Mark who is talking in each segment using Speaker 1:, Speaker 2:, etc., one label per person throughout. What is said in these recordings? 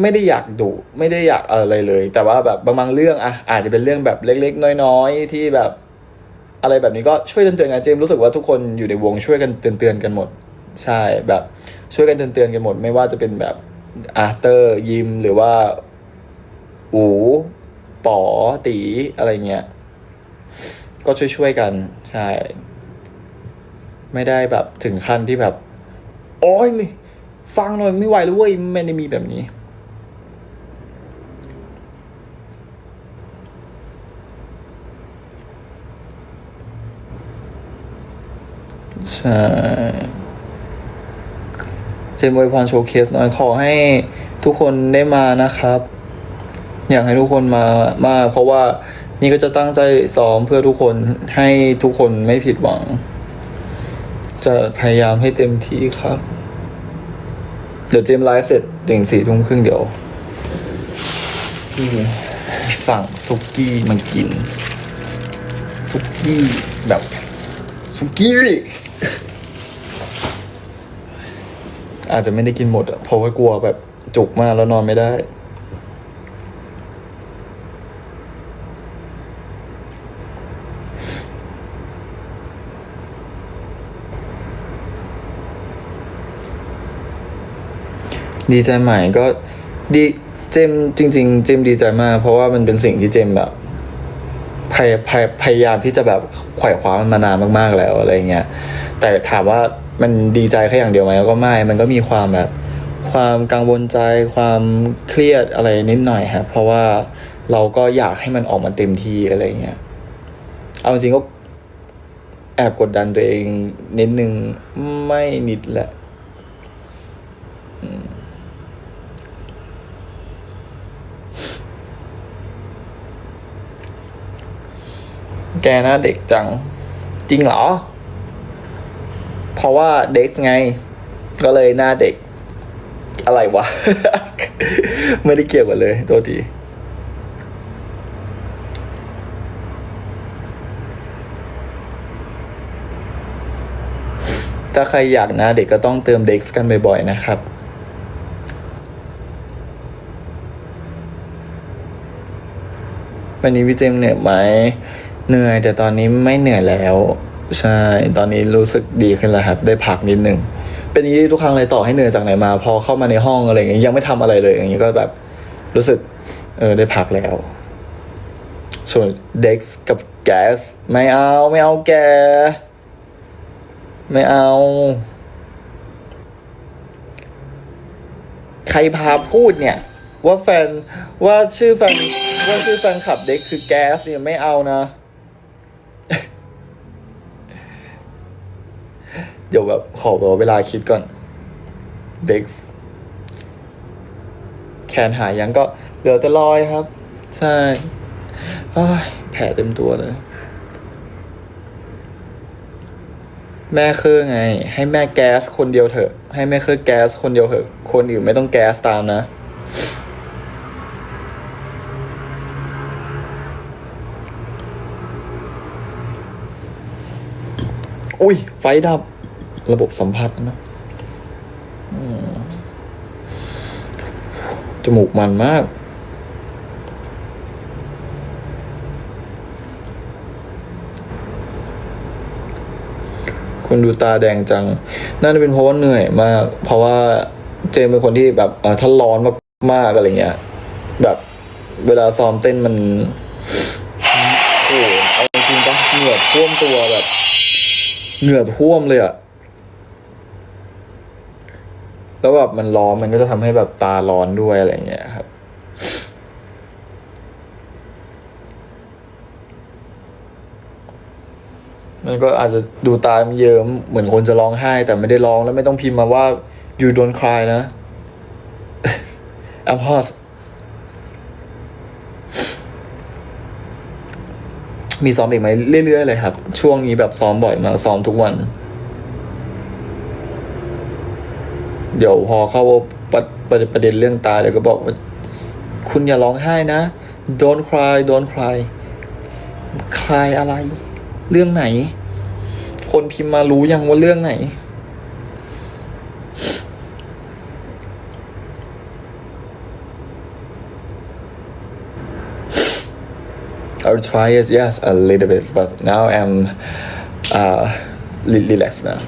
Speaker 1: ไม่ได้อยากดุไม่ได้อยากอะไรเลย แต่ว่าแบบบางบางเรื่องอะอาจจะเป็นเรื่องแบบเล็ก ๆ น้อยๆ ที่แบบ อะไรแบบนี้ก็ช่วยเตือนๆกันเจมส์รู้สึกว่าทุกคนอยู่ในวงช่วยกันเตือนๆกันหมด ใช่แบบช่วยกันเตือนๆกันหมด ไม่ว่าจะเป็นแบบอาเตอร์ยิมหรือว่าอูป๋อตีอะไรเงี้ยก็ช่วยๆกัน ใช่ ไม่ได้แบบถึงขั้นที่แบบ โอ้ยฟังหน่อยไม่ไหวแล้วเว้ยไม่ได้มีแบบนี้ ใช่เจมอวยพรโชว์เคสหน่อยขอให้ทุกคนได้มานะครับ อยากให้ทุกคนมามากเพราะว่านี่ก็จะตั้งใจซ้อมเพื่อทุกคนให้ทุกคนไม่ผิดหวัง จะพยายามให้เต็มที่ครับ เดี๋ยวเจมไลฟ์เสร็จถึงสี่ทุ่มครึ่งเดี๋ยวสั่งซุกี้มันกิน ซุกี้แบบ ซุกี้ อาจจะไม่ได้กินหมดอะเพราะว่ากลัวแบบจุกมากแล้วนอนไม่ได้ ดีใจใหม่ก็ดีเจมจริง ๆ เจมดีใจมาก เพราะว่ามันเป็นสิ่งที่เจมแบบพยพยพยายามที่จะแบบไขว่คว้ามันมานานมากๆแล้วอะไรเงี้ย แต่ถามว่ามันดีใจแค่อย่างเดียวไหมก็ไม่ มันก็มีความแบบ ความกังวลใจ ความเครียดอะไรนิดหน่อยครับเพราะว่าเราก็อยากให้มันออกมาเต็มที่อะไรเงี้ยเอาจริงๆก็แอบกดดันตัวเองนิดนึงไม่นิดแหละแกหน้าเด็กจัง จริงเหรอ เพราะว่าเด็กไง ก็เลยหน้าเด็ก อะไรวะ ไม่ได้เกี่ยวกันเลยตัวทีถ้าใครอยากหน้าเด็กก็ต้องเติมเด็กกันบ่อยๆนะครับ วันนี้พี่เจมเหนื่อยไหม เหนื่อยแต่ตอนนี้ไม่เหนื่อยแล้ว ใช่ ตอนนี้รู้สึกดีขึ้นแล้วครับ ได้พักนิดหนึ่งเป็นอย่างนี้ทุกครั้งเลยต่อให้เหนื่อยจากไหนมา พอเข้ามาในห้องอะไรอย่างเงี้ยยังไม่ทำอะไรเลย อย่างเงี้ยก็แบบรู้สึก เออได้พักแล้ว ส่วนเด็กกับแกสไม่เอาไม่เอาแก ไม่เอา ใครพาพูดเนี่ย ว่าแฟนว่าชื่อแฟนว่าชื่อแฟนคลับเด็กคือแก๊สเนี่ยไม่เอานะ ดี๋ยวแบบขอเวลาคิดก่อนเด็กแขนหายยังก็เหลือแต่รอยครับ ใช่อ้ายแผลเต็มตัวเลย แม่คือไง ให้แม่แก๊สคนเดียวเถอะ ให้แม่คือแก๊สคนเดียวเถอะ คนอื่นไม่ต้องแก๊สตามนะอุ้ย ไฟดับ ระบบสัมผัสนะจมูกมันมาก คนดูตาแดงจัง น่าจะเป็นเพราะว่าเหนื่อยมาก เพราะว่าเจมเป็นคนที่แบบถ้าร้อนมากๆอะไรเงี้ย แบบเวลาซ้อมเต้นมันโอ้เอาจริงปะเหงื่อท่วมตัวแบบ เหงื่อท่วมเลยอะ แล้วแบบมันร้อนมันก็จะทำให้แบบตาร้อนด้วยอะไรเงี้ยครับ มันก็อาจจะดูตามเยิ้มเหมือนคนจะร้องไห้ แต่ไม่ได้ร้องแล้วไม่ต้องพิมพ์มาว่า you don't cry นะ I'm hot มีซ้อมอีกไหมเรื่อยๆเลยครับ ช่วงนี้แบบซ้อมบ่อยมากซ้อมทุกวัน เดี๋ยวพอเข้าประประประเด็นเรื่องตายเดี๋ยวก็บอกว่า คุณอย่าร้องไห้นะ don't cry don't cry คลายอะไร เรื่องไหน คนพิมพ์มารู้ยังว่าเรื่องไหน I'll try it yes a little bit but now I'm uh relaxed now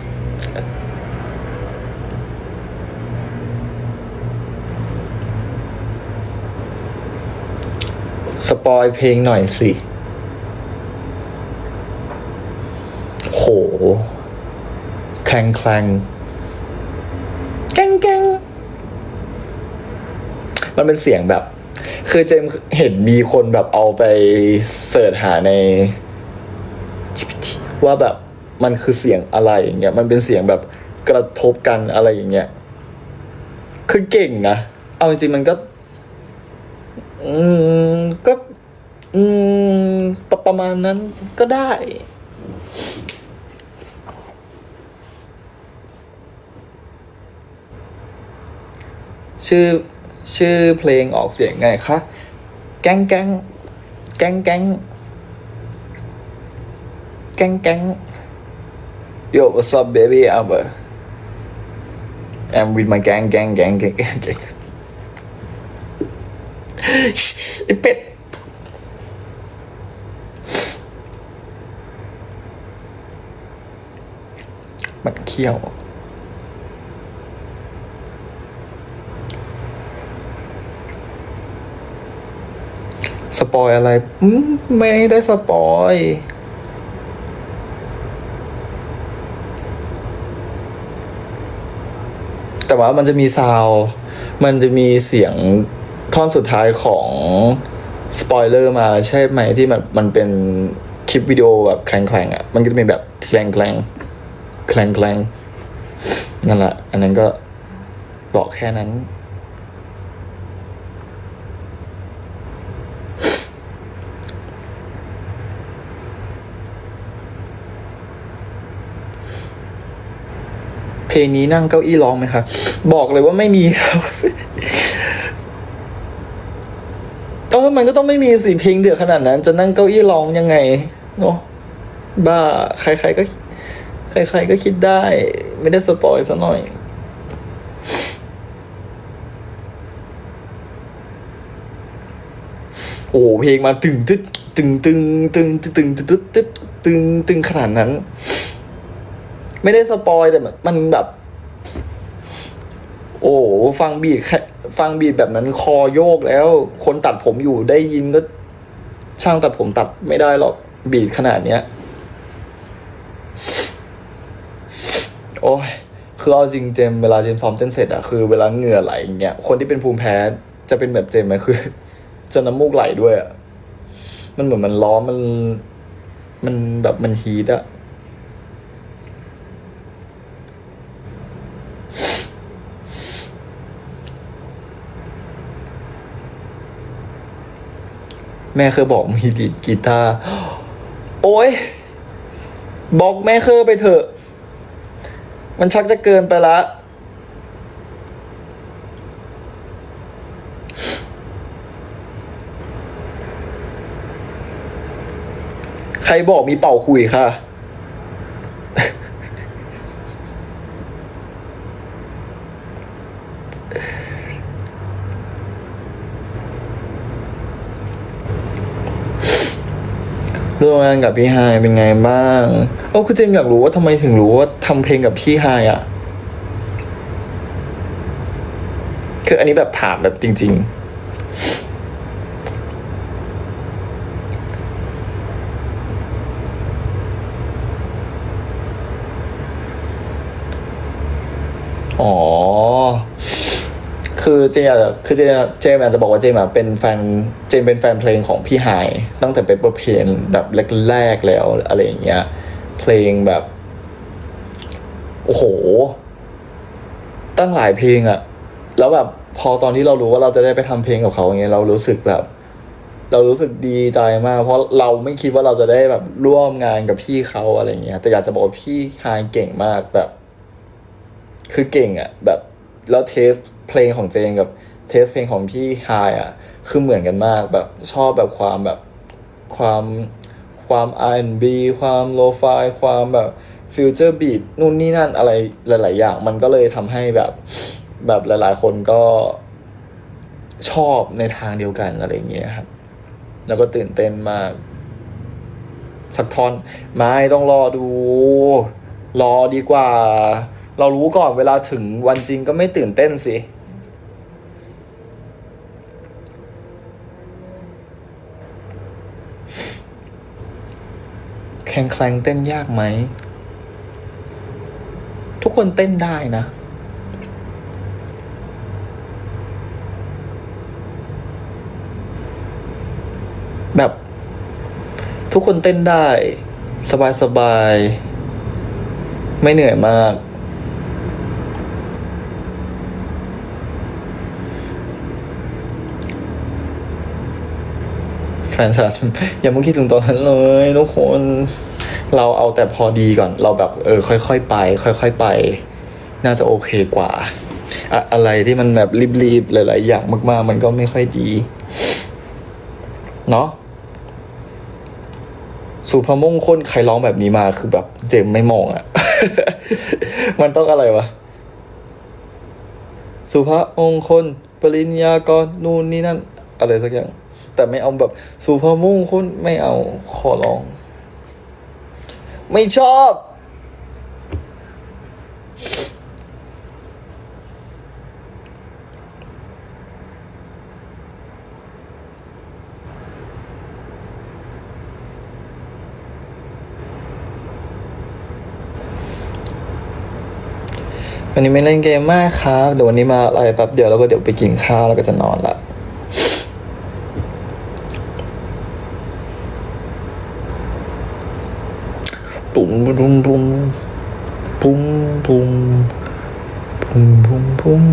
Speaker 1: ปอยเพลงหน่อยสิ โหแคลงแคลงแกงแกงมันเป็นเสียงแบบ คือเจมเห็นมีคนแบบเอาไปเสิร์ชหาใน GPT ว่าแบบมันคือเสียงอะไรอย่างเงี้ย มันเป็นเสียงแบบกระทบกันอะไรอย่างเงี้ย คือเก่งนะ เอาจริงๆมันก็ อืม ก็ อืมปรประมาณนั้นก็ได้ ชื่อชื่อเพลงออกเสียงไงคะ แก๊งแก๊งแก๊งแก๊งแก๊งแก๊ง Yo what's up baby I'm uh, I'm with my gang gang gang gang gang gang ไอเป็ด มันเขี้ยว สปอยอะไรมไม่ได้สปอยแต่ว่ามันจะมีซาว มันจะมีเสียงท่อนสุดท้ายของสปอยเลอร์มาใช่ไหมที่มันมันเป็นคลิปวิดีโอแบบแคลงแคลงๆอะ มันก็จะเป็นแบบแคลงแค ลงแคลงแคลงนั่นแหละ อันนั้นก็บอกแค่นั้น เพลงนี้นั่งเก้าอี้ร้องไหมครับ บอกเลยว่าไม่มีครับเออมันก็ต้องไม่มีสิเพลงเดือดขนาดนั้น จะนั่งเก้าอี้ร้องยังไงเนาะบ้า ใครๆก็ ใครๆก็คิดได้ ไม่ได้สปอยซะหน่อย โอ้เพลงมาตึงตึ๊ดตึงตึงตึงตึงตึงตึ๊ดตึ๊ดตึงตึงขนาดนั้น ไม่ได้สปอยแต่มันแบบ โอ้ฟังบีดแค่ฟังบีดแบบนั้นคอโยกแล้ว คนตัดผมอยู่ได้ยินก็ช่างตัดผมตัดไม่ได้หรอกบีดขนาดเนี้ย โอ้ยคือเอาจริงเจมเวลาเจมซ้อมเต้นเสร็จอะคือเวลาเหงื่อไหลอย่างเงี้ยคนที่เป็นภูมิแพ้จะเป็นแบบเจมไหมคือ จะน้ำมูกไหลด้วยอะมันเหมือนมันร้อนมัน มันแบบมันฮีทอะแม่เคยบอกมีดีดกีตาร์โอ้ยบอกแม่เคยไปเถอะ มันชักจะเกินไปละใครบอกมีเป่าคุยค่ะ ร่วมงานกับพี่ไฮายเป็นไงบ้างโอ้คือเจมอยากรู้ว่าทำไมถึงรู้ว่าทำเพลงกับพี่ไฮายอะ คืออันนี้แบบถามแบบจริง ๆ อ๋อ คือเจมอาจจะคือเจมเจมอาจจะบอกว่าเจมอะเป็นแฟนเจมเป็นแฟนเพลงของพี่ไฮายตั้งแต่เป็นเพลงแบบแรกๆแล้วอะไรอย่างเงี้ยเพลงแบบ โอ้โห ตั้งหลายเพลงอะแล้วแบบพอตอนที่เรารู้ว่าเราจะได้ไปทำเพลงกับเขาอย่างเงี้ยเรารู้สึกแบบ เรารู้สึกดีใจมาก เพราะเราไม่คิดว่าเราจะได้แบบร่วมงานกับพี่เขาอะไรเงี้ยแต่อยากจะบอกว่าพี่ไฮายเก่งมากแบบ คือเก่งอะแบบแล้วเทส เพลงของเจงกับเทสเพลงของพี่ไฮอะคือเหมือนกันมากแบบชอบแบบความแบบความความ R&B ความโลฟายความแบบฟิวเจอร์บีทนู่นนี่นั่นอะไรหลาย ๆ อย่าง มันก็เลยทำให้แบบแบบหลาย ๆ คนก็ชอบในทางเดียวกันอะไรเงี้ยครับ แล้วก็ตื่นเต้นมาก สักทอนไม่ต้องรอดู รอดีกว่า เรารู้ก่อนเวลาถึงวันจริงก็ไม่ตื่นเต้นสิ แข่งแคลงเต้นยากไหม ทุกคนเต้นได้นะ แบบ ทุกคนเต้นได้ สบายสบายๆไม่เหนื่อยมาก แฟนฉันอย่ามึงคิดถึงตอนนั้นเลยทุกคน เราเอาแต่พอดีก่อน เราแบบเออค่อย ๆ ไป ค่อย ๆ ไป น่าจะโอเคกว่าอะอะไรที่มันแบบรีบๆหลาย ๆ อย่างมาก ๆ มันก็ไม่ค่อยดี เนาะสุภมงคลใครร้องแบบนี้มาคือแบบเจมไม่มองอะมันต้องอะไรวะ สุภมงคล ปริญญากรนู่นนี่นั่น อะไรสักอย่าง แต่ไม่เอาแบบ สุภมงคลไม่เอาขอร้อง ไม่ชอบ วันนี้ไม่เล่นเกมมากครับ เดี๋ยววันนี้มาอะไรแป๊บเดียวแล้วก็เดี๋ยวไปกินข้าวแล้วก็จะนอนละ บุ้มบุ้มบุ้มบุ้มบุ้มบุ้มบุ้ม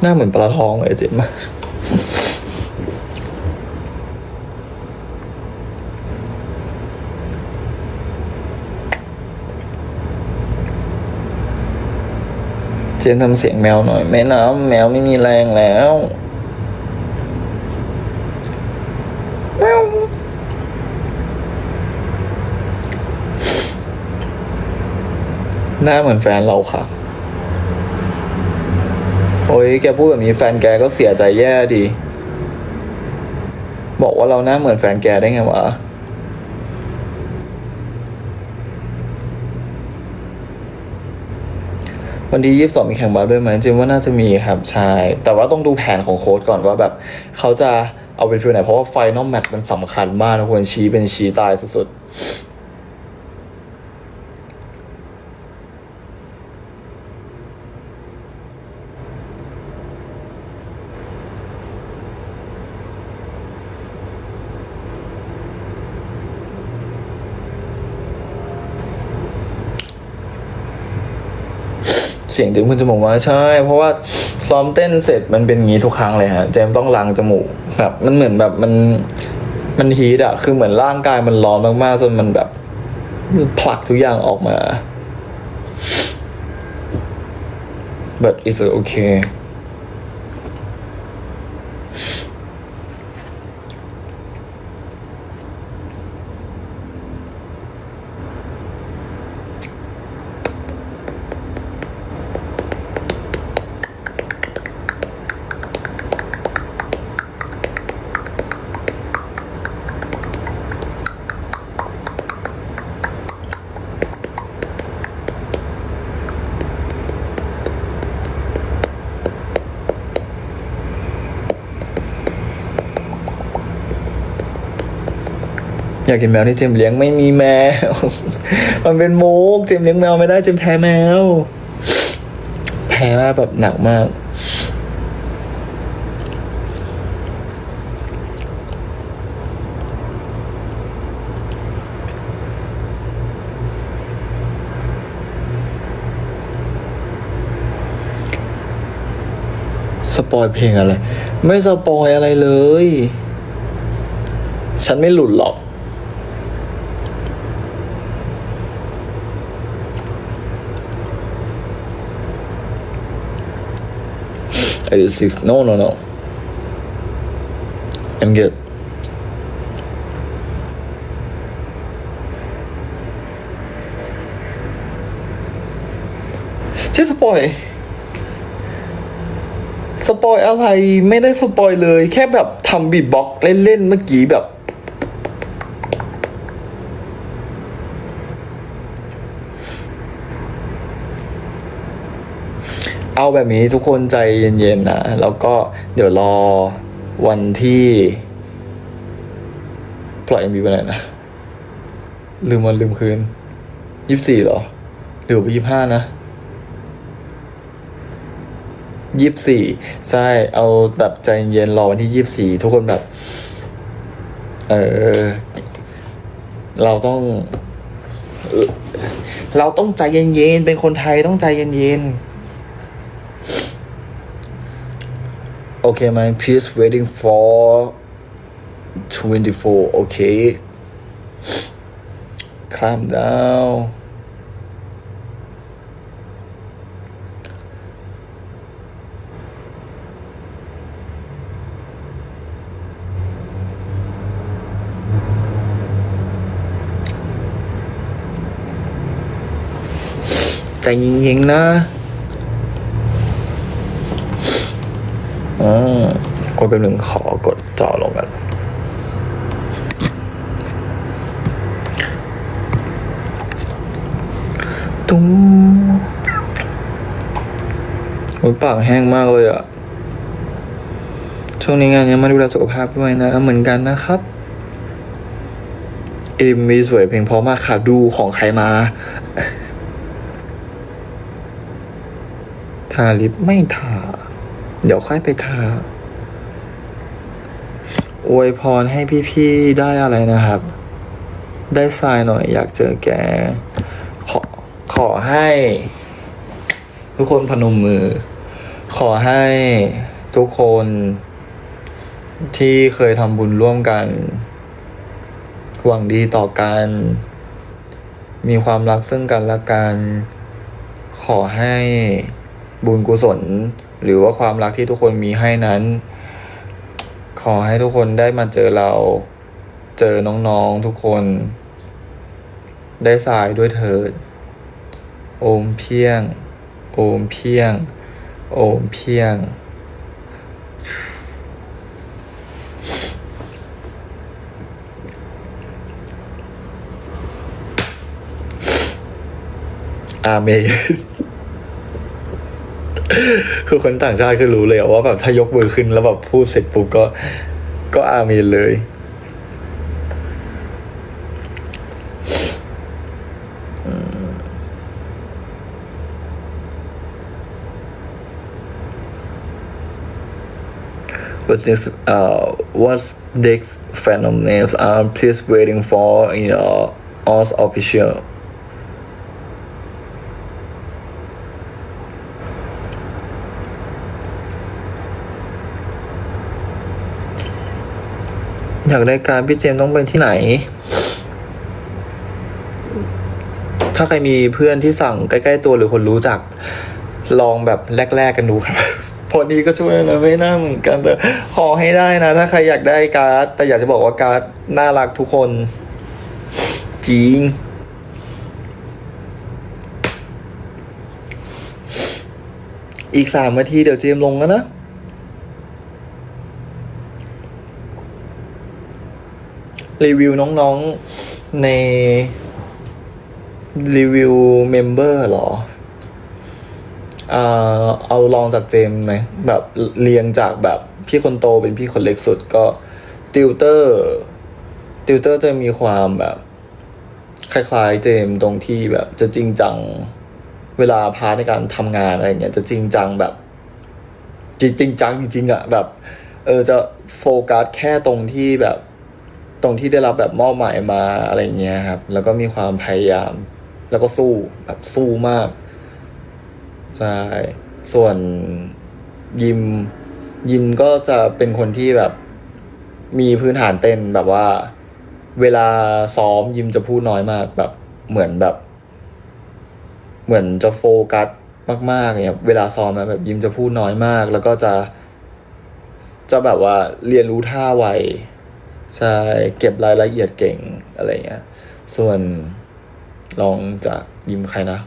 Speaker 1: หน้าเหมือนปลาทองเลยเจ๊มาเจนทำเสียงแมวหน่อยแม่น้ำแมวไม่มีแรงแล้ว หน้าเหมือนแฟนเราค่ะ โอ้ยแกพูดแบบนี้แฟนแกก็เสียใจแย่ดี บอกว่าเราหน้าเหมือนแฟนแกได้ไงวะวันที่ยี่สิบสองมีแข่งบาสด้วยไหมจริงว่าน่าจะมีครับใช่แต่ว่าต้องดูแผนของโค้ดก่อนว่าแบบเขาจะเอาเป็นฟิลไหน เพราะว่าไฟนอลแมตช์มันสำคัญมากนะควรชี้เป็นชี้ตายสุดๆ เสียงถึงคุณจมูกมาใช่ เพราะว่าซ้อมเต้นเสร็จมันเป็นงี้ทุกครั้งเลยฮะเจมต้องล้างจมูกแบบมันเหมือนแบบมันมันฮีทอะคือเหมือนร่างกายมันร้อนมากๆจนมันแบบผลักทุกอย่างออกมา but it's okay ากกินแมวที่เจมเลี้ยงไม่มีแมว มันเป็นมุกเจมเลี้ยงแมวไม่ได้เจมแพ้แมว แพ้มากแบบหนักมาก สปอยเพลงอะไร ไม่สปอยอะไรเลย ฉันไม่หลุดหรอก I do six? No, no, no. I'm good. Just a boy. สปอยอะไรไม่ได้สปอยเลย แค่แบบทำบีบบ็อกเล่นๆเมื่อกี้แบบ เอาแบบนี้ทุกคนใจเย็นๆนะแล้วก็เดี๋ยวรอวันที่ปล่อย MV วันไหนนะลืมวันลืมคืนยี่สี่เหรอหรือยี่ห้านะยี่สี่ใช่เอาแบบใจเย็นรอวันที่ยี่สี่ทุกคนแบบ เออเราต้อง เราต้องใจเย็นๆเป็นคนไทยต้องใจเย็นๆ โอเคไหม please waiting for 24 okay calm down ใจเย็นๆนะ อืมกดเป็นหนึ่งขอกดจอลงกันตุ้มโอ้ยปากแห้งมากเลยอะช่วงนี้งานเนี้ยมาดูแลสุขภาพด้วยนะ เหมือนกันนะครับเอ็มมีสวยเพลงเพราะมากค่ะดูของใครมาทาลิปไม่ทา เดี๋ยวค่อยไปทาอวยพรให้พี่ๆได้อะไรนะครับ ได้ทรายหน่อยอยากเจอแก ขอขอให้ ทุกคนพนมมือ ขอให้ทุกคนที่เคยทำบุญร่วมกัน หวังดีต่อกัน มีความรักซึ่งกันและกัน ขอให้บุญกุศล หรือว่าความรักที่ทุกคนมีให้นั้น ขอให้ทุกคนได้มาเจอเรา เจอน้องๆทุกคน ได้สายด้วยเถิด โอมเพียง โอมเพียง โอมเพียงอาเมน คือคนต่างชาติคือรู้เลยว่าแบบถ้ายกมือขึ้นแล้วแบบพูดเสร็จปุ๊บก็ก็อาเมนเลย What's next? Uh, what's next Phantom names? Um, please waiting for you know us official. อยากได้การพี่เจมต้องไปที่ไหน ถ้าใครมีเพื่อนที่สั่งใกล้ๆตัวหรือคนรู้จัก ลองแบบแรก ๆ กันดูครับพอดีก็ช่วยนะไม่น่าเหมือนกันแต่ขอให้ได้นะ ถ้าใครอยากได้การ์ด แต่อยากจะบอกว่าการ์ดน่ารักทุกคน จริงอีกสามนาทีเดี๋ยวเจมลงแล้วนะ รีวิวน้องๆในรีวิวเมมเบอร์เหรออ่าเอาลองจากเจมไหมแบบเรียงจากแบบพี่คนโตเป็นพี่คนเล็กสุดก็ติวเตอร์ติวเตอร์จะมีความแบบ คล้าย ๆ เจมตรงที่แบบจะจริงจังเวลาพาในการทำงานอะไรเงี้ยจะจริงจังแบบจริงจริงจังจริงๆอะแบบ เออจะโฟกัสแค่ตรงที่แบบ ตรงที่ได้รับแบบมอบหมายมาอะไรเงี้ยครับ แล้วก็มีความพยายาม แล้วก็สู้แบบสู้มากใช่ส่วนยิมยิมก็จะเป็นคนที่แบบมีพื้นฐานเต้นแบบว่า เวลาซ้อมยิมจะพูดน้อยมากแบบเหมือนแบบ เหมือนจะโฟกัสมากๆเนี่ยเวลาซ้อมนะแบบยิมจะพูดน้อยมาก แล้วก็จะ จะแบบว่าเรียนรู้ท่าไว ใช่เก็บรายละเอียดเก่งอะไรเงี้ย ส่วนลองจากยิมใครนะ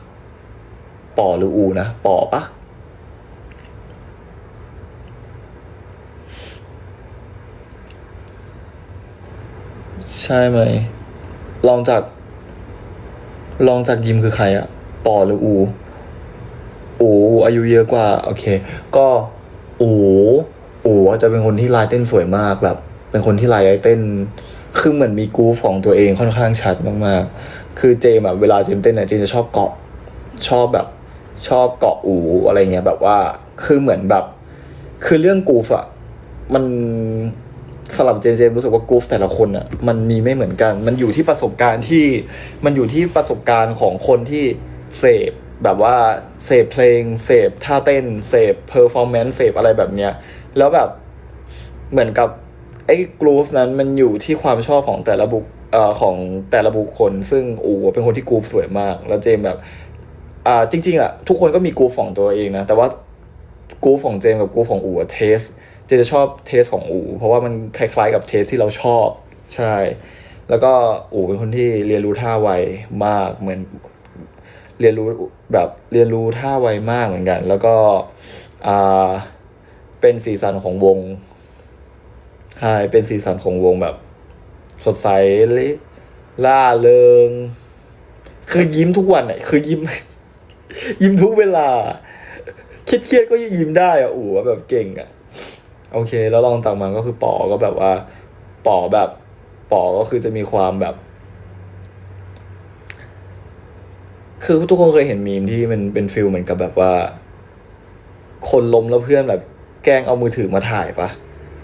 Speaker 1: ปอหรืออูนะปอปะใช่ไหม ลองจาก ลองจากยิมคือใครอะปอหรืออู อูอายุเยอะกว่า โอเค ก็อูอูจะเป็นคนที่ลายเต้นสวยมากแบบ เป็นคนที่ไลายเต้น คือเหมือนมีกรูฟของตัวเองค่อนข้างชัดมากๆ คือเจมส์อะเวลาเจมเต้นเนี่ยเจมจะชอบเกาะชอบแบบชอบเกาะอูอะไรเงี้ยแบบว่าคือเหมือนแบบ คือเรื่องกรูฟอะมันสำหรับเจมเจมรู้สึกว่ากรูฟแต่ละคนอะมันมีไม่เหมือนกัน มันอยู่ที่ประสบการณ์ที่มันอยู่ที่ประสบการณ์ของคนที่เสพแบบว่าเสพเพลงเสพท่าเต้นเสพเพอร์ฟอร์แมนซ์เสพอะไรแบบเนี้ย แล้วแบบเหมือนกับ ไอ้กรูฟนั้นมันอยู่ที่ความชอบของแต่ละบุคเอ่อของแต่ละบุคคล ซึ่งอูเป็นคนที่กรูฟสวยมาก แล้วเจมแบบอ่าจริงๆอะทุกคนก็มีกรูฟของตัวเองนะ แต่ว่ากรูฟของเจมกับกรูฟของอูอะเทส เจมจะชอบเทสของอูเพราะว่ามันคล้ายๆกับเทสที่เราชอบใช่ แล้วก็อูเป็นคนที่เรียนรู้ท่าไวมากเหมือน เรียนรู้แบบเรียนรู้ท่าไวมากเหมือนกัน แล้วก็อ่าเป็นสีสันของวง ใช่เป็นสีสันของวงแบบ สดใสล่าเริง คือยิ้มทุกวันอะคือยิ้ม ยิ้มทุกเวลาเครียดๆก็ยิ้มได้อะอู๋แบบเก่งอะ โอเค แล้วลองต่างมาก็คือปอก็แบบว่าปอแบบปอก็คือจะมีความแบบ คือทุกคนเคยเห็นมีมที่มันเป็นฟิลเหมือนกับแบบว่า คนล้มแล้วเพื่อนแบบ แกล้งเอามือถือมาถ่ายปะ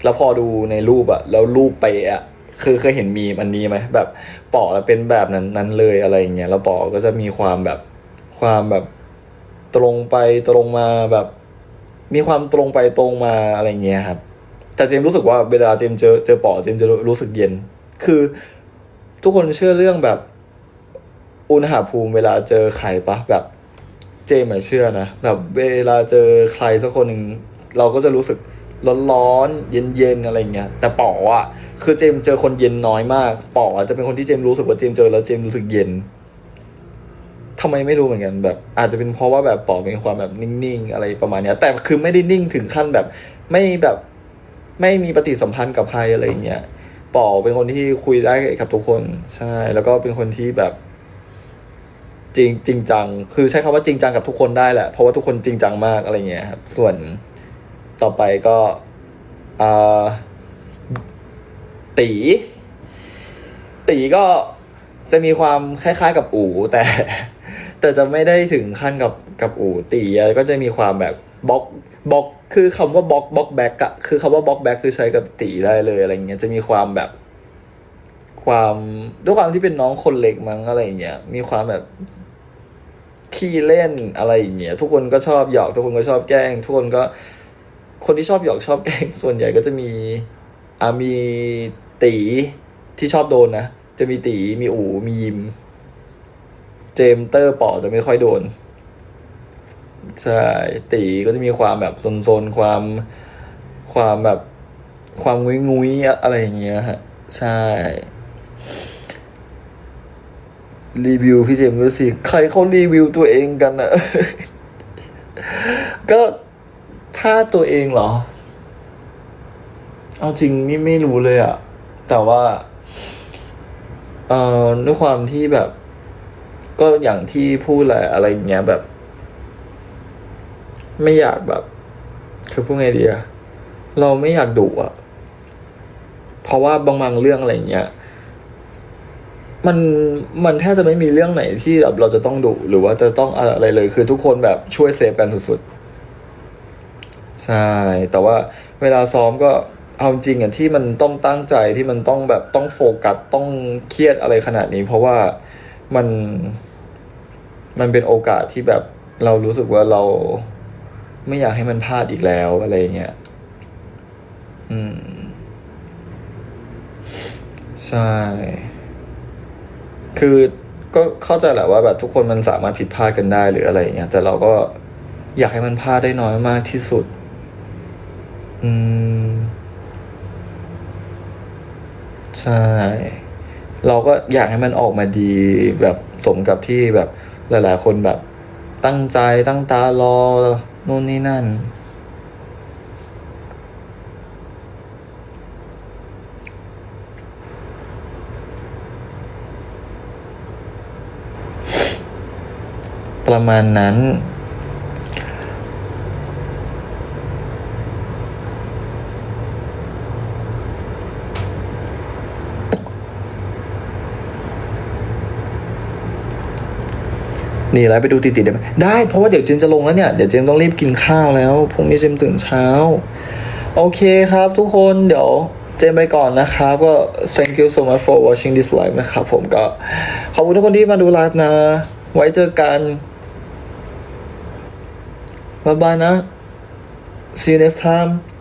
Speaker 1: แล้วพอดูในรูปอะแล้วรูปไปอะคือเคยเห็นมีมอันนี้ไหมแบบปอแล้วเป็นแบบนั้นนั้นเลยอะไรอย่างเงี้ยแล้วปอก็จะมีความแบบความแบบตรงไปตรงมาแบบ มีความตรงไปตรงมาอะไรเงี้ยครับ แต่เจมรู้สึกว่าเวลาเจมเจอเจอปอเจมจะรู้สึกเย็น คือทุกคนเชื่อเรื่องแบบอุณหภูมิเวลาเจอใครปะแบบเจมเชื่อนะแบบเวลาเจอใครสักคนหนึ่งเราก็จะรู้สึก ร้อนๆเย็นๆอะไรเงี้ยแต่ป๋ออะคือเจมเจอคนเย็นน้อยมากป๋ออะจะเป็นคนที่เจมรู้สึกว่าเจมเจอแล้วเจมรู้สึกเย็นทำไมไม่รู้เหมือนกันแบบ อาจจะเป็นเพราะว่าแบบป๋อเป็นความแบบนิ่งๆอะไรประมาณเนี้ย แต่คือไม่ได้นิ่งถึงขั้นแบบ ไม่แบบไม่มีปฏิสัมพันธ์กับใครอะไรเงี้ยป๋อเป็นคนที่คุยได้กับทุกคนใช่ แล้วก็เป็นคนที่แบบจริงจริงจัง คือใช้คำว่าจริงจังกับทุกคนได้แหละ เพราะว่าทุกคนจริงจังมากอะไรเงี้ยครับ ส่วน ต่อไปก็ตี ตีก็จะมีความคล้ายๆกับอูแต่ แต่จะไม่ได้ถึงขั้นกับกับอูตีก็จะมีความแบบบล็อกบล็อกคือคำว่าบล็อกบล็อกแบ็กอะคือคำว่าบล็อกแบ็กคือใช้กับตีได้เลยอะไรเงี้ยจะมีความแบบ ความด้วยความที่เป็นน้องคนเล็กมั้งอะไรเงี้ยมีความแบบขี้เล่นอะไรอย่างเงี้ยทุกคนก็ชอบหยอกทุกคนก็ชอบแกล้ง ทุกคนก็ คนที่ชอบหยอกชอบแกล้งส่วนใหญ่ก็จะมีอ่ามีตีที่ชอบโดนนะ จะมีตีมีอูมียิม เจมสเตอร์ป๋อจะไม่ค่อยโดน ใช่ ตีก็จะมีความแบบโซนๆความความแบบความงุ้ยงุยอะไรอย่างเงี้ยฮะ ใช่ รีวิวพี่เจมส์ด้วยสิ ใครเขารีวิวตัวเองกันอะก็ ถ้าตัวเองเหรอ เอาจริงนี่ไม่รู้เลยอะแต่ว่า เอ่อด้วยความที่แบบ ก็อย่างที่พูดแหละอะไรอย่างเงี้ยแบบ ไม่อยากแบบคือพูดไงดีอะเราไม่อยากดุอะเพราะว่าบางบางเรื่องอะไรอย่างเงี้ยมันมันแทบจะไม่มีเรื่องไหนที่แบบเราจะต้องดุหรือว่าจะต้องอะไรเลย คือทุกคนแบบช่วยเซฟกันสุดๆ ใช่ แต่ว่าเวลาซ้อมก็เอาจริงอะที่มันต้องตั้งใจที่มันต้องแบบต้องโฟกัสต้องเครียดอะไรขนาดนี้ เพราะว่ามันมันเป็นโอกาสที่แบบเรารู้สึกว่าเราไม่อยากให้มันพลาดอีกแล้วอะไรเงี้ย อืม ใช่ คือก็เข้าใจแหละว่าแบบทุกคนมันสามารถผิดพลาดกันได้หรืออะไรเงี้ย แต่เราก็อยากให้มันพลาดได้น้อยมากที่สุด อืม ใช่ เราก็อยากให้มันออกมาดีแบบสมกับที่แบบหลายๆ คนแบบตั้งใจตั้งตารอนู่นนี่นั่น ประมาณนั้น นี่ไลฟ์ไปดูติดๆได้ไหมได้เพราะว่าเดี๋ยวเจมจะลงแล้วเนี่ย เดี๋ยวเจมต้องรีบกินข้าวแล้วพรุ่งนี้เจมตื่นเช้า โอเคครับทุกคนเดี๋ยวเจมไปก่อนนะครับก็ thank you so much for watching this live นะครับผมก็ ขอบคุณทุกคนที่มาดูไลฟ์นะ ไว้เจอกันบ๊ายบายนะ see you next time